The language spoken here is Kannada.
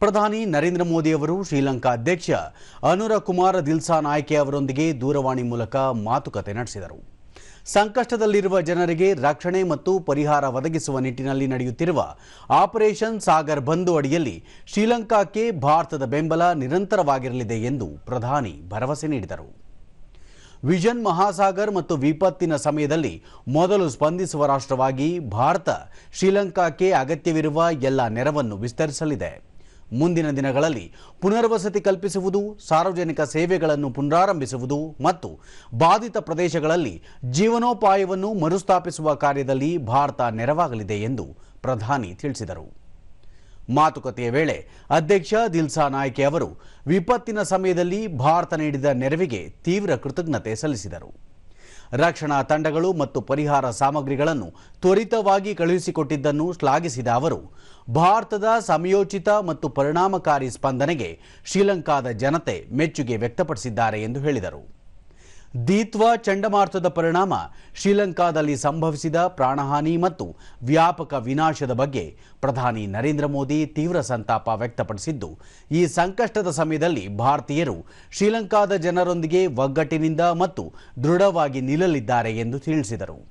ಪ್ರಧಾನಿ ನರೇಂದ್ರ ಮೋದಿ ಅವರು ಶ್ರೀಲಂಕಾ ಅಧ್ಯಕ್ಷ ಅನುರ ಕುಮಾರ ದಿಲ್ಸಾ ನಾಯ್ಕೆ ಅವರೊಂದಿಗೆ ದೂರವಾಣಿ ಮೂಲಕ ಮಾತುಕತೆ ನಡೆಸಿದರು. ಸಂಕಷ್ಟದಲ್ಲಿರುವ ಜನರಿಗೆ ರಕ್ಷಣೆ ಮತ್ತು ಪರಿಹಾರ ಒದಗಿಸುವ ನಿಟ್ಟಿನಲ್ಲಿ ನಡೆಯುತ್ತಿರುವ ಆಪರೇಷನ್ ಸಾಗರ್ ಬಂಧು ಅಡಿಯಲ್ಲಿ ಶ್ರೀಲಂಕಾಕ್ಕೆ ಭಾರತದ ಬೆಂಬಲ ನಿರಂತರವಾಗಿರಲಿದೆ ಎಂದು ಪ್ರಧಾನಿ ಭರವಸೆ ನೀಡಿದರು. ವಿಷನ್ ಮಹಾಸಾಗರ್ ಮತ್ತು ವಿಪತ್ತಿನ ಸಮಯದಲ್ಲಿ ಮೊದಲು ಸ್ಪಂದಿಸುವ ರಾಷ್ಟ್ರವಾಗಿ ಭಾರತ ಶ್ರೀಲಂಕಾಕ್ಕೆ ಅಗತ್ಯವಿರುವ ಎಲ್ಲ ನೆರವನ್ನು ವಿಸ್ತರಿಸಲಿದೆ. ಮುಂದಿನ ದಿನಗಳಲ್ಲಿ ಪುನರ್ವಸತಿ ಕಲ್ಪಿಸುವುದು, ಸಾರ್ವಜನಿಕ ಸೇವೆಗಳನ್ನು ಪುನರಾರಂಭಿಸುವುದು ಮತ್ತು ಬಾಧಿತ ಪ್ರದೇಶಗಳಲ್ಲಿ ಜೀವನೋಪಾಯವನ್ನು ಮರುಸ್ಥಾಪಿಸುವ ಕಾರ್ಯದಲ್ಲಿ ಭಾರತ ನೆರವಾಗಲಿದೆ ಎಂದು ಪ್ರಧಾನಿ ತಿಳಿಸಿದರು. ಮಾತುಕತೆಯ ವೇಳೆ ಅಧ್ಯಕ್ಷ ದಿಲ್ಸಾ ನಾಯ್ಕೆ ಅವರು ವಿಪತ್ತಿನ ಸಮಯದಲ್ಲಿ ಭಾರತ ನೀಡಿದ ನೆರವಿಗೆ ತೀವ್ರ ಕೃತಜ್ಞತೆ ಸಲ್ಲಿಸಿದರು. ರಕ್ಷಣಾ ತಂಡಗಳು ಮತ್ತು ಪರಿಹಾರ ಸಾಮಗ್ರಿಗಳನ್ನು ತ್ವರಿತವಾಗಿ ಕಳುಹಿಸಿಕೊಟ್ಟಿದ್ದನ್ನು ಶ್ಲಾಘಿಸಿದ ಅವರು, ಭಾರತದ ಸಮಯೋಚಿತ ಮತ್ತು ಪರಿಣಾಮಕಾರಿ ಸ್ಪಂದನೆಗೆ ಶ್ರೀಲಂಕಾದ ಜನತೆ ಮೆಚ್ಚುಗೆ ವ್ಯಕ್ತಪಡಿಸಿದ್ದಾರೆ ಎಂದು ಹೇಳಿದರು. ದೀತ್ವ ಚಂಡಮಾರುತದ ಪರಿಣಾಮ ಶ್ರೀಲಂಕಾದಲ್ಲಿ ಸಂಭವಿಸಿದ ಪ್ರಾಣಹಾನಿ ಮತ್ತು ವ್ಯಾಪಕ ವಿನಾಶದ ಬಗ್ಗೆ ಪ್ರಧಾನಿ ನರೇಂದ್ರ ಮೋದಿ ತೀವ್ರ ಸಂತಾಪ ವ್ಯಕ್ತಪಡಿಸಿದ್ದು, ಈ ಸಂಕಷ್ಟದ ಸಮಯದಲ್ಲಿ ಭಾರತೀಯರು ಶ್ರೀಲಂಕಾದ ಜನರೊಂದಿಗೆ ಒಗ್ಗಟ್ಟಿನಿಂದ ಮತ್ತು ದೃಢವಾಗಿ ನಿಲ್ಲಲಿದ್ದಾರೆ ಎಂದು ತಿಳಿಸಿದರು.